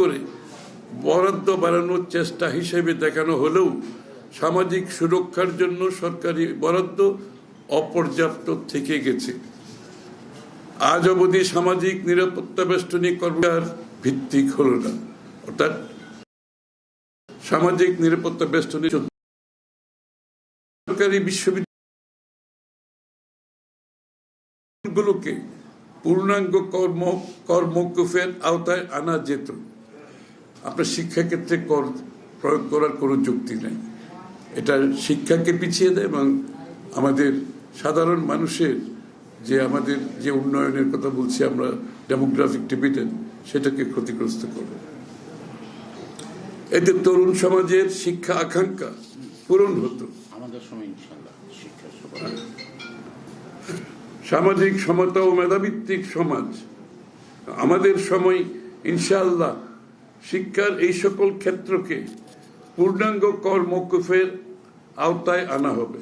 করে বরাদ্দ বাড়ানোর চেষ্টা হিসেবে দেখানো হলেও সামাজিক সুরক্ষার জন্য সরকারি বরাদ্দ অপর্যাপ্ত থেকে গেছে। আজ অবধি সামাজিক নিরাপত্তা বেষ্টনী কর্মকার ভিত্তিক হল না। অর্থাৎ সামাজিক নিরাপত্তা বেষ্টনী সরকারি বিশ্ববিদ্যালয়গুলোকে পূর্ণাঙ্গ কর্ম, কর্মকুফের আওতায় আনা যেত। আপনার শিক্ষাক্ষেত্রে কর প্রয়োগ করার কোনো যুক্তি নেই। এটা শিক্ষাকে পিছিয়ে দেয় এবং আমাদের সাধারণ মানুষের যে আমাদের যে উন্নয়নের কথা বলছি আমরা ডেমোগ্রাফিক ডিভিডেন্ড সেটাকে ক্ষতিগ্রস্ত করবে এতে তরুণ সমাজের শিক্ষা আকাঙ্ক্ষা পূরণ হতো। আমাদের সময় ইনশাল্লাহ শিক্ষা সামাজিক সমতা ও মেধাভিত্তিক সমাজ আমাদের সময় ইনশাআল্লাহ শিক্ষার এই সকল ক্ষেত্রকে পূর্ণাঙ্গ কর মকুফের আওতায় আনা হবে।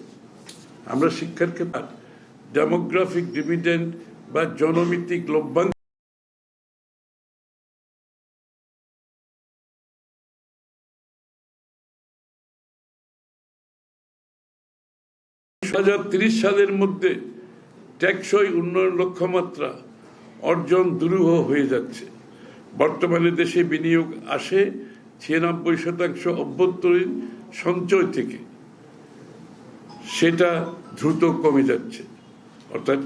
আমরা শিক্ষার ক্ষেত্রে ডেমোগ্রাফিক ডিভিডেন্ড বা জনমিতিক লভ্যাংশ তিরিশ সালের মধ্যে টেকসই উন্নয়ন লক্ষ্যমাত্রা অর্জন দুরূহ হয়ে যাচ্ছে। বর্তমানে দেশে বিনিয়োগ আসে ছিয়ানব্বই শতাংশ অভ্যন্তরীণ সঞ্চয় থেকে। সেটা দ্রুত কমে যাচ্ছে। অর্থাৎ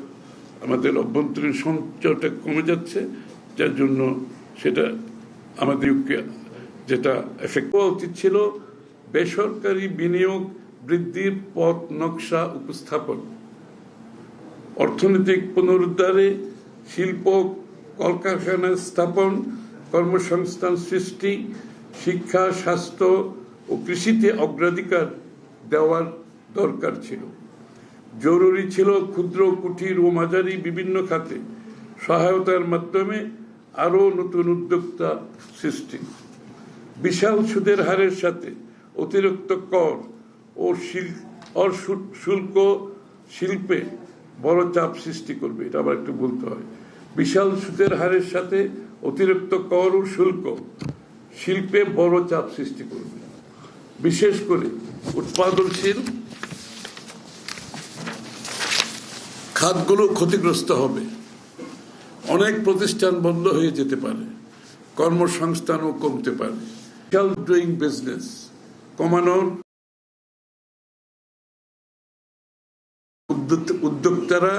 আমাদের অভ্যন্তরীণ সঞ্চয়টা কমে যাচ্ছে, যার জন্য সেটা আমাদের যেটা এফেক্ট হওয়া উচিত ছিল, বেসরকারি বিনিয়োগ বৃদ্ধির পথ নকশা উপস্থাপন। অর্থনৈতিক পুনরুদ্ধারে শিল্প কলকারখানা স্থাপন কর্মসংস্থান সৃষ্টি, শিক্ষা, স্বাস্থ্য ও কৃষিতে অগ্রাধিকার দেওয়ার দরকার ছিল। জরুরি ছিল ক্ষুদ্র, কুটির ও মাঝারি বিভিন্ন খাতে সহায়তার মাধ্যমে আরও নতুন উদ্যোক্তা সৃষ্টি। বিশাল সুদের হারের সাথে অতিরিক্ত কর ও শুল্ক শিল্পে বড় চাপ সৃষ্টি করবে, এটা আবার একটু বলতে হয়। বিশাল সুদের হারের সাথে অতিরিক্ত কর ও শুল্ক শিল্পে বড় চাপ সৃষ্টি করবে। বিশেষ করে উৎপাদনশীল খাতগুলো ক্ষতিগ্রস্ত হবে। অনেক প্রতিষ্ঠান বন্ধ হয়ে যেতে পারে, কর্মসংস্থানও কমতে পারে। সেলফ ডুইং বিজনেস কমানোর উদ্যোক্তারা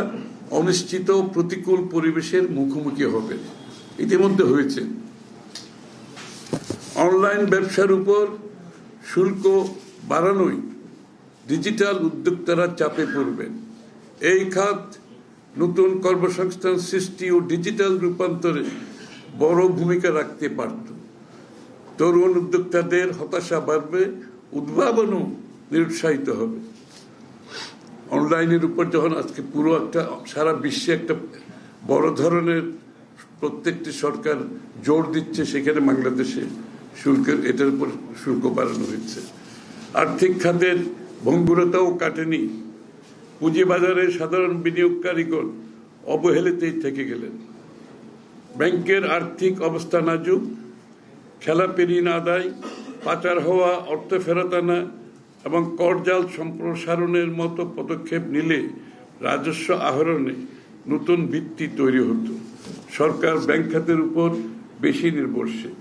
অনিশ্চিত প্রতিকূল পরিবেশের মুখোমুখি হবে। ইতিমধ্যে হয়েছে। অনলাইন ব্যবসার উপর শুল্ক বাড়ানোই ডিজিটাল উদ্যোক্তারা চাপে পড়বেন। এই খাত নতুন কর্মসংস্থান সৃষ্টি ও ডিজিটাল রূপান্তরে বড় ভূমিকা রাখতে পারত। তরুণ উদ্যোক্তাদের হতাশা বাড়বে, উদ্ভাবনও নিরুৎসাহিত হবে। অনলাইনের উপর যখন আজকে পুরো একটা, সারা বিশ্বে একটা বড় ধরনের প্রত্যেকটি সরকার জোর দিচ্ছে সেখানে বাংলাদেশে শুল্কের, এটার উপর শুল্ক বাড়ানো হয়েছে আর্থিক খাতের ভঙ্গুরতাও কাটেনি। পুঁজিবাজারে সাধারণ বিনিয়োগকারীগণ অবহেলিতেই থেকে গেলেন। ব্যাংকের আর্থিক অবস্থা নাজুক খেলাপি ঋণ আদায় পাচার হওয়া, অর্থ ফেরত আনা এবং করজাল সম্প্রসারণের মতো পদক্ষেপ নিলে রাজস্ব আহরণে নতুন ভিত্তি তৈরি হতো। সরকার ব্যাংক খাতের উপর বেশি নির্ভরশীল।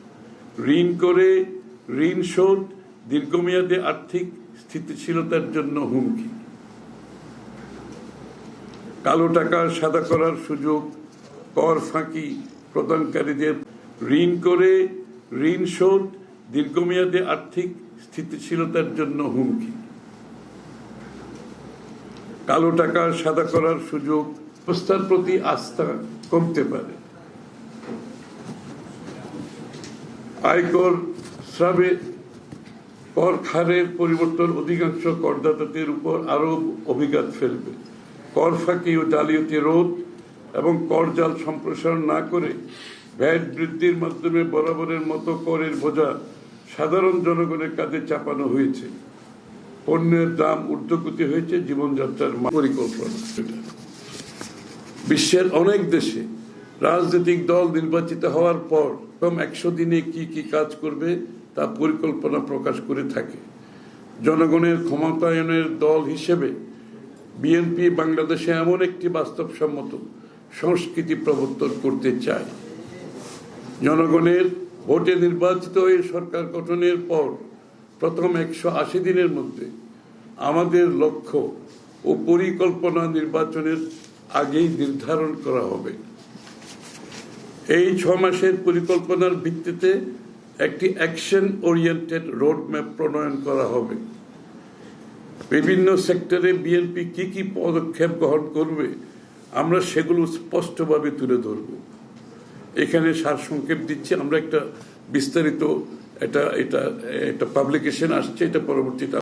ঋণ করে ঋণ শোধ দীর্ঘমেয়াদী আর্থিক স্থিতিশীলতার জন্য হুমকি। কালো টাকা সাদা করার সুযোগ, কর ফাঁকি প্রদানকারীদের ঋণ করে ঋণ শোধ দীর্ঘমেয়াদে আর্থিক স্থিতিশীলতার জন্য হুমকি। কালো টাকা সাদা করার সুযোগ ব্যবস্থার প্রতি আস্থা কমতে পারে। আয়কর স্রাবে কর হারের পরিবর্তন অধিকাংশ করদাতাদের উপর আরও অভিঘাত ফেলবে। কর ফাঁকি ও জালিয়াতি রোধ এবং কর জাল সম্প্রসারণ না করে ভ্যাট বৃদ্ধির মাধ্যমে বরাবরের মতো করের বোঝা সাধারণ জনগণের কাছে চাপানো হয়েছে। পণ্যের দাম ঊর্ধ্বগতি হয়েছে, জীবনযাত্রার পরিকল্পনা। বিশ্বের অনেক দেশে রাজনৈতিক দল নির্বাচিত হওয়ার পর প্রথম একশো দিনে কি কি কাজ করবে তা পরিকল্পনা প্রকাশ করে থাকে। জনগণের ক্ষমতায়নের দল হিসেবে বিএনপি বাংলাদেশে এমন একটি বাস্তবসম্মত সংস্কৃতি প্রবর্তন করতে চায়। জনগণের ভোটে নির্বাচিত হয়ে সরকার গঠনের পর প্রথম একশো আশি দিনের মধ্যে আমাদের লক্ষ্য ও পরিকল্পনা নির্বাচনের আগেই নির্ধারণ করা হবে। এই ছ মাসের পরিকল্পনার ভিত্তিতে একটি অ্যাকশন ওরিয়েন্টেড রোডম্যাপ প্রণয়ন করা হবে। বিভিন্ন সেক্টরে বিএনপি কি কি পদক্ষেপ গ্রহণ করবে, আমরা সেগুলো স্পষ্টভাবে তুলে ধরব। এখানে সারসংক্ষেপ দিচ্ছি, আমরা একটা বিস্তারিত এটা এটা, একটা পাবলিকেশন আসছে, এটা পরবর্তীতে